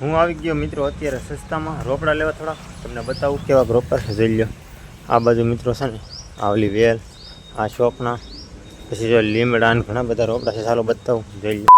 હું આવી ગયો મિત્રો અત્યારે સસ્તામાં. રોપડા લેવા થોડા. તમને બતાવું કેવા રોપડા છે, જોઈ લ્યો. આ બાજુ મિત્રો છે ને આવલી વેલ, આ શોપના પછી જો લીમડા ઘણા બધા રોપડા છે, ચાલો બતાવું, જોઈ લ્યો.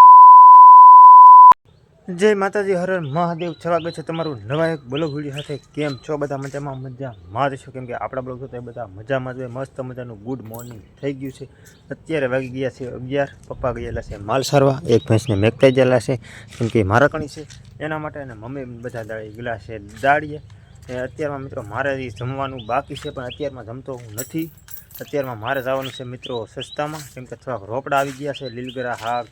જય માતાજી, હર મહાદેવ. સ્વાગત છે તમારું નવા એક બ્લોગ વીડિયો સાથે. કેમ છો? બધા મજામાં? મજામાં જ છો. કેમ કે આપણા બ્લોગ તો બધા મજામાં જ મસ્ત મજાનું ગુડ મોર્નિંગ થઈ ગયું છે. અત્યારે વાગી ગયા છે અગિયાર. પપ્પા ગયેલા છે માલ સારવા એક ભેંસને મેકતાઈ ગયેલા છે. કેમ કે મારા કણી છે. એના માટે અને મમ્મી બધા દાળી ગ્લાસે છે દાડીએ એ અત્યારમાં મિત્રો મારે જમવાનું બાકી છે, પણ અત્યારમાં જમતો હું નથી. અત્યારમાં મારે જવાનું છે મિત્રો સસ્તામાં, કેમ કે થોડાક રોપડા આવી ગયા છે, લીલગરા, હાગ,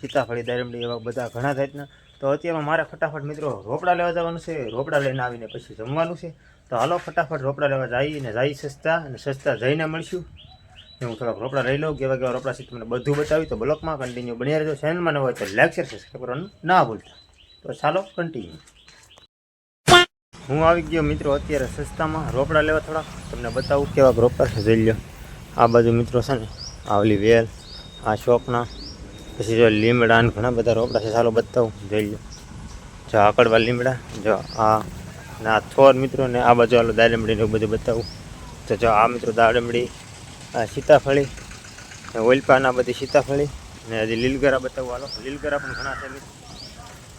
સીતાફળી દારમડી એવા બધા ઘણા જાતના. તો અત્યારમાં મારે ફટાફટ મિત્રો રોપડા લેવા જવાનું છે, રોપડા લઈને આવીને પછી જમવાનું છે. તો હાલો ફટાફટ રોપડા લેવા જઈએ ને જઈ સસ્તા, અને સસ્તા જઈને મળશું. હું થોડાક રોપડા લઈ લઉં, કેવા કેવા રોપડા છે તમને બધું બતાવ્યું. તો બ્લોકમાં કન્ટિન્યુ બની રહેજો. ચેનલમાં ન હોય તો લાઈક શેર સબસ્ક્રાઈબ કરવાનું ના ભૂલતા. તો ચાલો કન્ટિન્યુ હું આવી ગયો મિત્રો અત્યારે સસ્તામાં. રોપડા લેવા થોડા. તમને બતાવું કેવા રોપડા છે જોઈ લો આ બાજુ મિત્રો છે ને આવલી વેલ, આ શોપના પછી જો લીમડા ઘણા બધા રોપડા છે. ચાલો બતાવું, જોઈ લો જો આકડવા લીમડા, જો આ, ને આ થોર મિત્રો ને આ બાજુ આલો દાડમડી ને એવું બધું બતાવું. તો જો આ મિત્રો દાડમડી, આ સીતાફળી ઓલપાન બધી સીતાફળી, ને હજી લીલગરા બતાવું આલો. લીલગરા પણ ઘણા છે મિત્રો.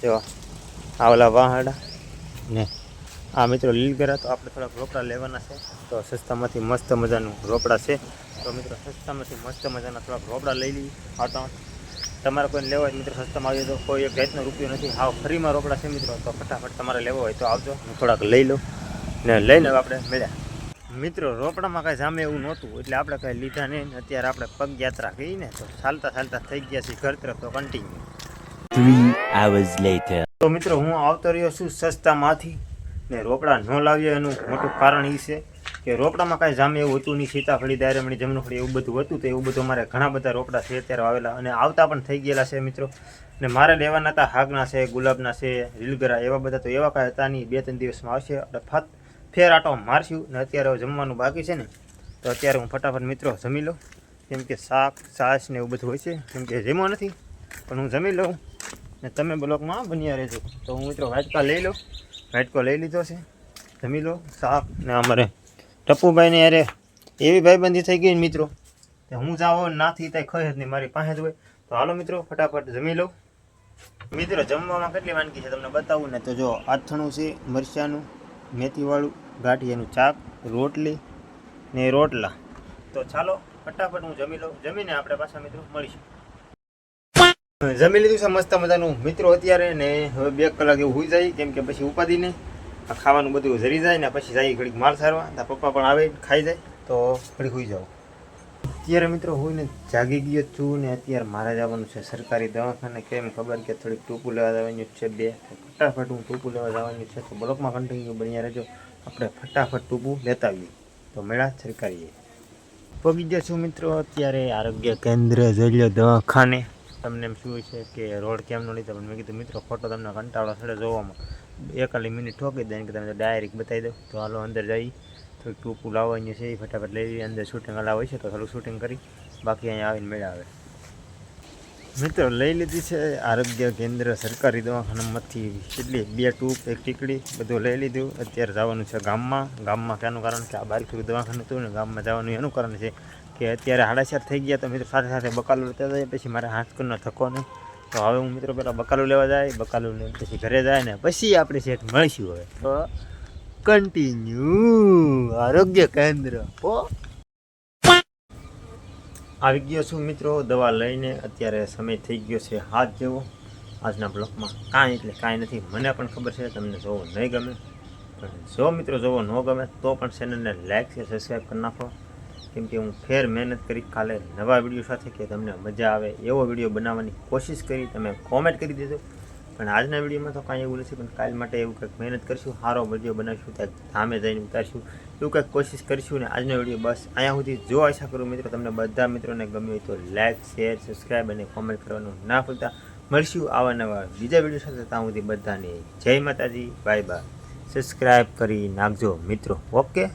જો આ ઓલા વાહડા. ને? આ મિત્રો લીલગરા તો આપણે થોડાક રોપડા લેવાના છે. તો સસ્તામાંથી મસ્ત મજાનું રોપડા છે. તો મિત્રો સસ્તામાંથી મસ્ત મજાના થોડાક રોપડા લઈ લઈએ. આટા તમારે કોઈને લેવા હોય મિત્રો સસ્તામાં આવ્યો તો કોઈ એક જાતનો રૂપિયો નથી. હાવ ફ્રીમાં રોકડા છે મિત્રો. તો ફટાફટ તમારે લેવો હોય તો આવજો. હું થોડાક લઈ લઉં. ને લઈને આપણે મળ્યા. મિત્રો રોપડામાં કાંઈ જામે એવું નહોતું. એટલે આપણે કાંઈ લીધા નહીં. અત્યારે આપણે પગ યાત્રા કરી ને તો ચાલતા ચાલતા થઈ ગયા છીએ ઘર તરફ તો કન્ટિન્યુ hours later. તો મિત્રો, હું આવતો રહ્યો છું સસ્તામાંથી ને રોપડા ન લાવ્યો એનું મોટું કારણ એ છે કે રોપડામાં કાંઈ જામે એવું હતું નહીં, સીતાફળી દાયરમણી જમણફળી એવું બધું હતું તો એવું બધું મારે ઘણા બધા રોપડા છે અત્યારે આવેલા અને આવતા પણ થઈ ગયેલા છે મિત્રો. ને મારે લેવાના હતા હાગના છે, ગુલાબના છે રીલગરા એવા બધા તો એવા કાંઈ હતા નહીં બે ત્રણ દિવસમાં આવશે. એટલે ફાત ફેર આટો મારશું ને અત્યારે જમવાનું બાકી છે ને, તો અત્યારે હું ફટાફટ મિત્રો જમી લઉં. કેમ કે શાક, છાશ ને એવું બધું હોય છે. કેમ કે જમવા નથી, પણ હું જમી લઉં. ને તમે બ્લોકમાં બન્યા રહેજો. તો હું મિત્રો વાટકા લઈ લઉં. વાટકો લઈ લીધો છે. જમી લો. શાક ને અમારે ટપુભાઈને યારે એવી ભાઈબંધી થઈ ગઈ મિત્રો, કે હું જાઓ નાથી ત્યાં ખય જ નહીં, મારી પાસે જ હોય. તો હાલો મિત્રો, ફટાફટ જમી લઉં. મિત્રો, જમવામાં કેટલી વાનગી છે તમને બતાવું ને? તો જો, આથણું છે, મરચાંનું, મેથીવાળું, ગાંઠિયાનું ચાક રોટલી ને રોટલા. તો ચાલો, ફટાફટ હું જમી લઉં. જમીને આપણે પાછા મિત્રો મળીશું. જમી લીધું છે, મસ્ત મજાનું. મિત્રો અત્યારે ને હવે બે કલાક એવું હોઈ જાય, કેમ કે પછી ઉપાધિ નહીં. આ ખાવાનું બધું ઝરી જાય ને પછી જાય ઘડીક માલ સારવા. ત્યાં પપ્પા પણ આવે, ખાઈ જાય, તો ઘડીક હોઈ જાવ અત્યારે મિત્રો હોય ને જાગી ગયો છું ને અત્યારે મારે જવાનું છે સરકારી દવાખાને. કેમ ખબર કે થોડીક ટૂંકું લેવા જવાનું છે બે. ફટાફટ હું ટૂંકું લેવા જવાનું છે. તો બ્લોકમાં કન્ટિન્યુ બન્યા રહેજો. આપણે ફટાફટ ટૂંકું લેતા આવીએ. તો મેળા સરકારીએ. પગી જશું મિત્રો અત્યારે આરોગ્ય કેન્દ્ર જલિયો દવાખાને. તમને એમ શું છે કે રોડ કેમ ન લીધા પણ મેં કીધું, મિત્રો ફોટો તમને કંટાળો સડે જોવામાં. એકાલી મિનિટ ઠોકી દે કે તમે ડાયરેક્ટ બતાવી દો તો હાલો અંદર જઈ, થોડીક ટૂંકું લાવવાની છે એ, ફટાફટ લઈ અંદર શૂટિંગ અલાવ હોય છે, તો થોડું શૂટિંગ કરી, બાકી અહીંયા આવીને મેળા આવે. મિત્રો, લઈ લીધી છે આરોગ્ય કેન્દ્ર, સરકારી દવાખાનામાંથી કેટલી, બે ટૂંક એક ટીકડી, બધું લઈ લીધું. અત્યારે જવાનું છે ગામમાં. ગામમાં ક્યાંનું કારણ કે આ બારીક દવાખાનું હતું ને, ગામમાં જવાનું એનું કારણ છે કે અત્યારે સાડા ચાર થઈ ગયા તો મિત્રો સાથે સાથે બકાલું લેતા જાય પછી મારે હાથકરનો થકો નહીં. તો હવે હું મિત્રો પહેલાં બકાલું લેવા જાય, બકાલું લઈને પછી ઘરે જાય ને પછી આપણે સેટ મળીશું હવે. તો કન્ટિન્યુ આરોગ્ય કેન્દ્ર. ઓ આવી ગયો છું મિત્રો દવા લઈને. અત્યારે સમય થઈ ગયો છે હાથ જેવો આજના બ્લોકમાં કાંઈ એટલે કાંઈ નથી. મને પણ ખબર છે તમને જોવો નહીં ગમે. પણ જો મિત્રો જોવો ન ગમે તો પણ ચેનલને લાઈક છે સબસ્ક્રાઈબ કરી નાખો. કેમ કે હું ફેર મહેનત કરી કાલે નવા વીડિયો સાથે કે તમને મજા આવે એવો વીડિયો બનાવવાની કોશિશ કરી તમે કોમેન્ટ કરી દેજો. પણ આજના વિડીયોમાં તો કાંઈ એવું નથી, પણ કાલ માટે એવું કંઈક મહેનત કરીશું સારો વીડિયો બનાવીશું, ત્યાં ધામે જઈને ઉતારશું, એવું કંઈક કોશિશ કરીશું અને આજનો વીડિયો બસ અહીંયા સુધી જો આશા કરું મિત્રો તમને બધા મિત્રોને ગમ્યું હોય તો લાઈક શેર સબસ્ક્રાઈબ અને કોમેન્ટ કરવાનું ના ભૂલતા. મળશું આવા નવા બીજા વીડિયો સાથે, ત્યાં સુધી બધાને જય માતાજી બાય બાય સબસ્ક્રાઈબ કરી નાખજો મિત્રો. ઓકે